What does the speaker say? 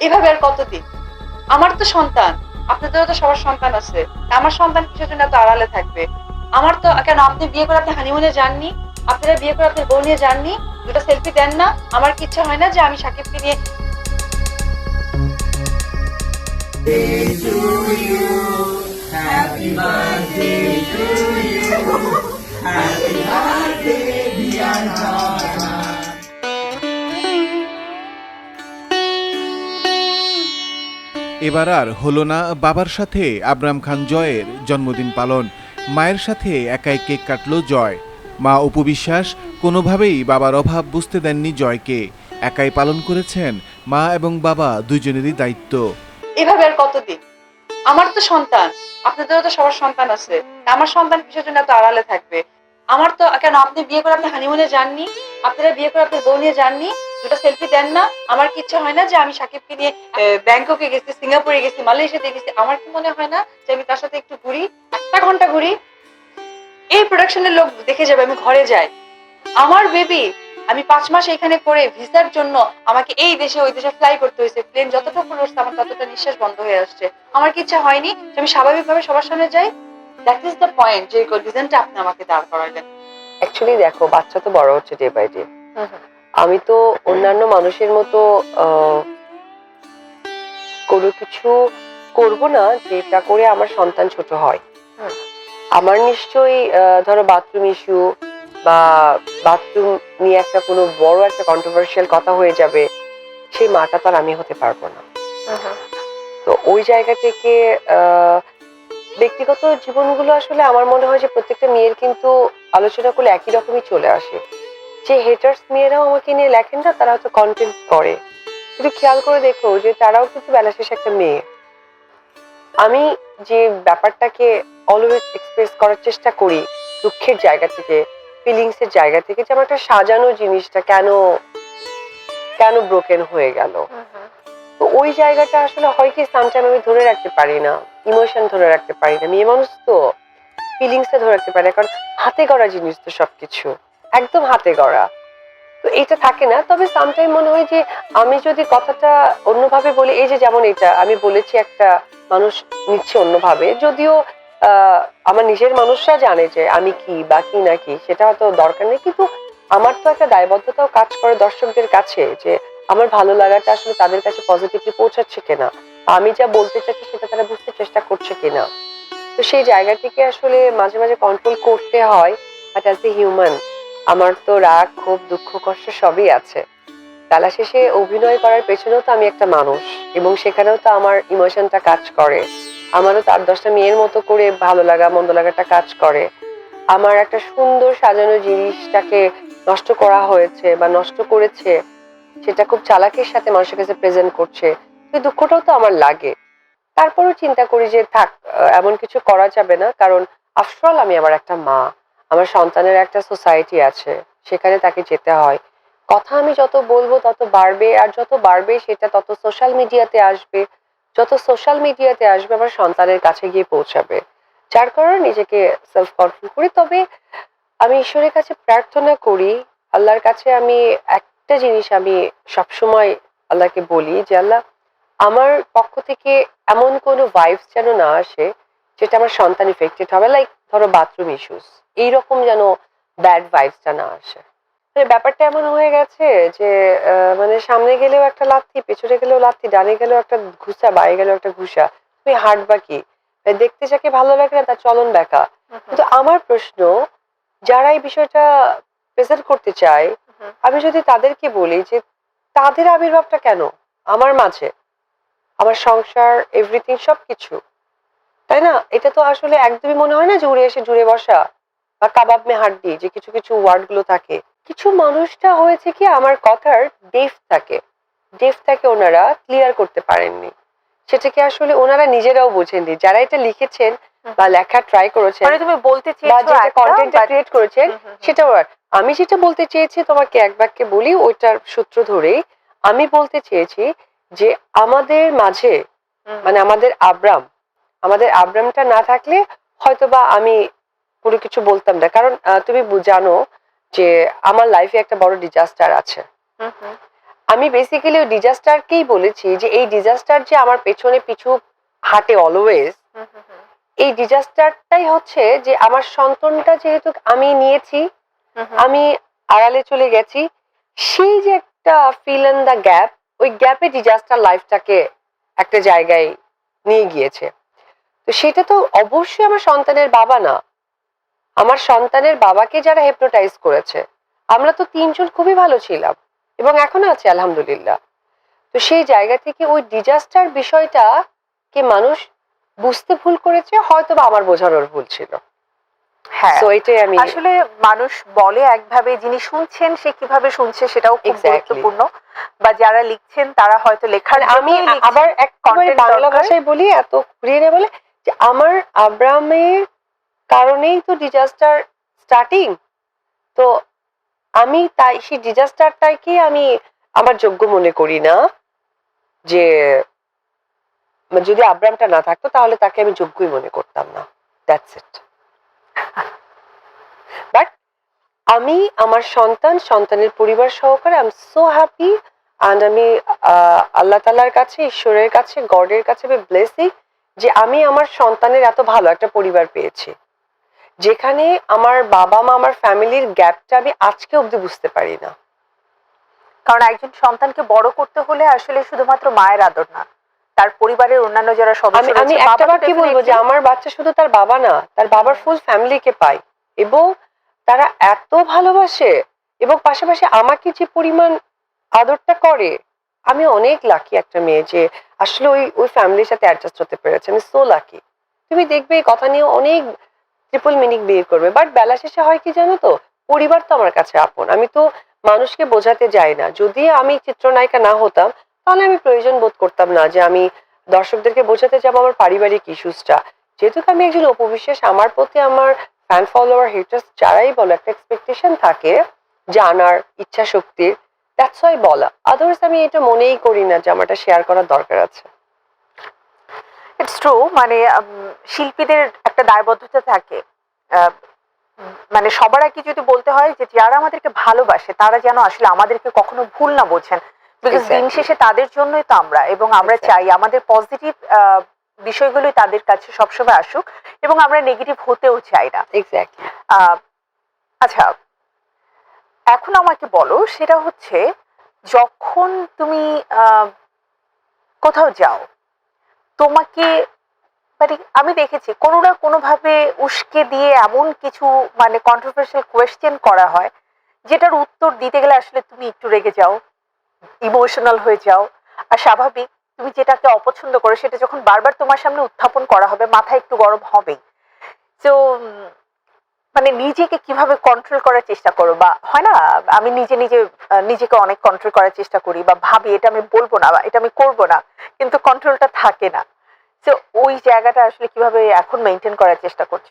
এভাবে আর কতদিন? আমার তো সন্তান। আপনাদেরও তো সবার সন্তান আছে। আমার সন্তান কিসের জন্য এত আড়ালে থাকবে? আমার তো কেন আপনি বিয়ে করে আপনি হানিমুনে যাননি? আপনারা বিয়ে করে আপনার বউ নিয়ে যাননি? দুটো সেলফি দেন না? আমার কি ইচ্ছা হয় না যে আমি সাকিবকে নিয়ে Happy birthday to you. Happy birthday, এবার আর হলো না বাবার সাথে আবরাম খান জয়ের জন্মদিন পালন। মায়ের সাথে একাই কেক কাটলো জয়। মা উপবিশ্বাস কোনোভাবেই বাবার অভাব বুঝতে দেননি জয়কে। একাই পালন করেছেন মা এবং বাবা দুজনেরই দায়িত্ব। এভাবে আর কতদিন? আমার তো সন্তান। আপনাদেরও তো সবার সন্তান আছে। আমার সন্তান কিসের জন্য এত আড়ালে থাকবে? আমার তো কেন আপনি বিয়ে করে আপনি হানিমুনে যাননি? আপনারা বিয়ে করে আপনার বউ নিয়ে যাননি? দুটো সেলফি দেন না। আমার কি ইচ্ছা হয় না যে আমি সাকিবকে নিয়ে ব্যাংককে গেছি সিঙ্গাপুরে গেছি মালয়েশিয়াতে গেছি। আমার কি মনে হয় না যে আমি তার সাথে একটু ঘুরি একটা ঘণ্টা ঘুরি। এই প্রোডাকশনের লোক দেখে যাবে আমি ঘরে যাই। আমার বেবি আমি পাঁচ মাস এখানে করে ভিসার জন্য আমাকে এই দেশে ওই দেশে ফ্লাই করতে হয়েছে। প্লেন যতটুকু উঠছে আমার ততটা নিঃশ্বাস বন্ধ হয়ে আসছে। আমার কি ইচ্ছা হয়নি যে আমি স্বাভাবিকভাবে সবার সামনে যাই? দ্যাট ইজ দ্য পয়েন্ট যে রিজনটা আপনি আমাকে দাঁড় করালেন। অ্যাকচুয়ালি দেখো বাচ্চা তো বড় হচ্ছে ডে বাই ডে আমি তো অন্যান্য মানুষের মতো আহ, কোনো কিছু করব না যেটা করে আমার সন্তান ছোট হয়। আমার নিশ্চয়ই ধরো বাথরুম ইস্যু বা বাথরুম নিয়ে একটা কোনো বড় একটা কন্ট্রোভার্সিয়াল কথা হয়ে যাবে সেই মাটা তো আর আমি হতে পারব না। তো ওই জায়গা থেকে আহ, ব্যক্তিগত জীবনগুলো আসলে আমার মনে হয় যে প্রত্যেকটা মেয়ের কিন্তু আলোচনা করলে একই রকমই চলে আসে। যে হেটার্স মেয়েরাও আমাকে নিয়ে লেখেন না তারা হয়তো কন্টেন্ট করে। কিন্তু খেয়াল করে দেখো যে তারাও কিন্তু বেলা শেষে একটা মেয়ে। আমি যে ব্যাপারটাকে অলওয়েজ এক্সপ্রেস করার চেষ্টা করি দুঃখের জায়গা থেকে ফিলিংস এর জায়গা থেকে যে আমার একটা সাজানো জিনিসটা কেন কেন ব্রোকেন হয়ে গেল। তো ওই জায়গাটা আসলে হয় কি সামটাইম আমি ধরে রাখতে পারি না ইমোশন ধরে রাখতে পারি না। মেয়ে মানুষ তো ফিলিংসটা ধরে রাখতে পারি না কারণ হাতে করা জিনিস তো সবকিছু। একদম হাতে গড়া। তো এটা থাকে না, তবে সামটাইম মনে হয় যে আমি যদি কথাটা অন্যভাবে বলি, এই যে যেমন এটা, আমি বলেছি একটা মানুষ নিচ্ছে অন্যভাবে, যদিও আমার নিজের মানুষরা জানে যে আমি কি বা কি না কি, সেটা হয়তো দরকার নেই, কিন্তু আমার তো একটা দায়বদ্ধতাও কাজ করে দর্শকদের কাছে, যে আমার ভালো লাগাটা আসলে তাদের কাছে পজিটিভলি পৌঁছাচ্ছে কিনা আমি যা বলতে চাচ্ছি সেটা তারা বুঝতে চেষ্টা করছে কিনা। তো সেই জায়গা থেকে আসলে মাঝে মাঝে কন্ট্রোল করতে হয় বাট অ্যাজ এ হিউম্যান আমার তো রাগ খুব দুঃখ, কষ্ট সবই আছে। বেলা শেষে অভিনয় করার পেছনেও তো আমি একটা মানুষ এবং সেখানেও তো আমার ইমোশনটা কাজ করে। আমারও তার দশটা মেয়ের মতো করে ভালো লাগা, মন্দ লাগাটা কাজ করে। আমার একটা সুন্দর সাজানো জিনিসটাকে নষ্ট করা হয়েছে বা নষ্ট করেছে, সেটা খুব চালাকির সাথে মানুষের কাছে প্রেজেন্ট করছে। সেই দুঃখটাও তো আমার লাগে। তারপরেও চিন্তা করি যে থাক এমন কিছু করা যাবে না, কারণ আফটারঅল আমি আমার একটা মা। আমার সন্তানের একটা সোসাইটি আছে, সেখানে তাকে যেতে হয়। কথা আমি যত বলব তত বাড়বে, আর যত বাড়বে সেটা তত সোশ্যাল মিডিয়াতে আসবে। যত সোশ্যাল মিডিয়াতে আসবে আমার সন্তানের কাছে গিয়ে পৌঁছাবে। যার কারণে নিজেকে সেলফ কন্ট্রোল করি। তবে আমি ঈশ্বরের কাছে প্রার্থনা করি, আল্লাহর কাছে আমি একটা জিনিস আমি সবসময় আল্লাহকে বলি যে, আল্লাহ, আমার পক্ষ থেকে এমন কোনো ভাইবস যেন না আসে, যেটা আমার সন্তান ইফেক্টেড হবে। লাইক ধরো বাথরুম ইস্যুস এইরকম যেন ব্যাড ভাইবসটা না আসে। মানে ব্যাপারটা এমন হয়ে গেছে যে মানে সামনে গেলেও একটা লাথি পেছনে গেলেও লাথি ডানে গেলেও একটা ঘুষা বাইরে গেলেও একটা ঘুষা তুমি হাঁটবা কি? দেখতে যাকে ভালো লাগে না তার চলন দেখা কিন্তু আমার প্রশ্ন যারা এই বিষয়টা প্রেজেন্ট করতে চায় আমি যদি তাদেরকে বলি যে তাদের আবির্ভাবটা কেন? আমার মাঝে। আমার সংসার এভরিথিং সবকিছু। তাই না? এটা তো আসলে একদমই মনে হয় না যে উড়ে এসে জুড়ে বসা বা কাবাব মে হাড্ডি যে কিছু কিছু ওয়ার্ডগুলো থাকে। কিছু মানুষটা হয়েছে কি আমার কথার ডেফ থাকে। ডেফ থাকে ওনারা ক্লিয়ার করতে পারেননি। সেটাকে আসলে ওনারা নিজেরাও বোঝেননি। যারা এটা লিখেছেন বা লেখা ট্রাই করেছেন মানে তুমি বলতে বা চেয়েছো একটা, কন্টেন্টটা ক্রিয়েট করেছেন। সেটাও আর। আমি যেটা বলতে চেয়েছি তোমাকে এক বাক্যে বলি ওইটার সূত্র ধরেই আমি বলতে চেয়েছি যে আমাদের মাঝে মানে আমাদের আব্রাম আমাদের আব্রামটা না থাকলে হয়তোবা আমি কোনো কিছু বলতাম না। কারণ তুমি জানো যে আমার লাইফে একটা বড় ডিজাস্টার আছে। আমি বেসিক্যালি ওই ডিজাস্টারকেই বলেছি যে এই ডিজাস্টার যে আমার পেছনে পিছু হাঁটে অলওয়েজ এই ডিজাস্টারটাই হচ্ছে যে আমার সন্তানটা যেহেতু আমি নিয়েছি আমি আড়ালে চলে গেছি সেই যে একটা ফিল ইন দ্য গ্যাপ ওই গ্যাপে ডিজাস্টার লাইফটাকে একটা জায়গায় নিয়ে গিয়েছে। তো সেটা তো অবশ্যই আমার সন্তানের বাবা না। আমার সন্তানের বাবাকে যারা হেপনোটাইজ করেছে আমরা তো তিনজন খুবই ভালো ছিলাম এবং এখনও আছে আলহামদুলিল্লাহ। তো সেই জায়গা থেকে ওই ডিজাস্টার বিষয়টা কে মানুষ বুঝতে ভুল করেছে হয়তো বা আমার বোঝানোর ভুল ছিল। হ্যাঁ। তো এটাই আমি আসলে মানুষ বলে একভাবে যিনি শুনছেন সে কীভাবে শুনছে সেটাও খুব গুরুত্বপূর্ণ। বা যারা লিখছেন তারা হয়তো লেখার আমি আবার content বাংলা ভাষায় বলি এত ঘুরিয়ে না বলে যে আমার আব্রামের কারণেই তো ডিজাস্টার স্টার্টিং তো আমি তাই সেই ডিজাস্টারটাকে আমি আমার যোগ্য মনে করি না যে মানে যদি আব্রামটা না থাকতো তাহলে তাকে আমি যোগ্যই মনে করতাম না দ্যাটস ইট বাট আমি আমার সন্তান, সন্তানের পরিবার সহকারে I am so happy and আমি আল্লাহ তালার কাছে, ঈশ্বরের কাছে, গডের কাছে আমি ব্লেসিং যে আমি আমার সন্তানের এত ভালো একটা পরিবার পেয়েছি। যেখানে আমার বাবা মা আমার ফ্যামিলির গ্যাপটা আমি আজকে অবধি বুঝতে পারি না। কারণ একজন সন্তানকে বড় করতে হলে আসলে শুধুমাত্র মায়ের আদর না তার পরিবারের অন্যান্য যারা সদস্য আমি একটা বার কি বলব যে আমার বাচ্চা শুধু তার বাবা না তার বাবার ফুল ফ্যামিলিকে পায়। এবং তারা এত ভালোবাসে এবং পাশাপাশি আমাকে যে পরিমাণ আদরটা করে আমি অনেক লাকি একটা মেয়ে যে আসলে ওই ওই ফ্যামিলির সাথে অ্যাডজাস্ট হতে পেরেছে। আমি সো লাকি তুমি দেখবে এই কথা নিয়ে অনেক ট্রিপল মিনিং বিয়ে করবে। বাট বেলা শেষে হয় কি জানো তো? পরিবার তো আমার কাছে আপন। আমি তো মানুষকে বোঝাতে যাই না। যদি আমি চিত্রনায়িকা না হতাম, তাহলে আমি প্রয়োজন বোধ করতাম না যে আমি দর্শকদেরকে বোঝাতে যাব আমার পারিবারিক ইস্যুসটা যেহেতু আমি একজন অপবিশ্বাস, আমার প্রতি আমার ফ্যান ফলোয়ার হেটার্স যারাই বলো, একটা এক্সপেকটেশন থাকে জানার ইচ্ছা শক্তির দ্যাটস ওয়াই বলা। আদার্স আমি এটা মনেই করি না যে আমার এটা শেয়ার করার দরকার আছে। ইটস ট্রু মানে শিল্পীদের একটা দায়বদ্ধতা থাকে। মানে সবার আগে যদি বলতে হয় যে যারা আমাদেরকে ভালোবাসে তারা যেন আসলে আমাদেরকে কখনো ভুল না বোঝেন। বিকজ দিন শেষে তাদের জন্যই তো আমরা এবং আমরা চাই আমাদের পজিটিভ বিষয়গুলোই তাদের কাছে সবসময় আসুক এবং আমরা নেগেটিভ হতেও চাই না। এক্স্যাক্টলি আচ্ছা এখন আমাকে বলো, সেটা হচ্ছে যখন তুমি কোথাও যাও, তোমাকে মানে আমি দেখেছি কোনো না কোনোভাবে উস্কে দিয়ে এমন কিছু মানে কন্ট্রোভার্সিয়াল কোয়েশ্চেন করা হয়, যেটার উত্তর দিতে গেলে আসলে তুমি একটু রেগে যাও ইমোশনাল হয়ে যাও। আর স্বাভাবিক, তুমি যেটাকে অপছন্দ করো, সেটা যখন বারবার তোমার সামনে উত্থাপন করা হবে মাথা একটু গরম হবেই। তো মানে নিজেকে কীভাবে কন্ট্রোল করার চেষ্টা করো বা হয় না? আমি নিজে নিজে নিজেকে অনেক কন্ট্রোল করার চেষ্টা করি বা ভাবি এটা আমি বলব না বা এটা আমি করব না, কিন্তু কন্ট্রোলটা থাকে না। তো ওই জায়গাটা আসলে কীভাবে এখন মেনটেন করার চেষ্টা করছ?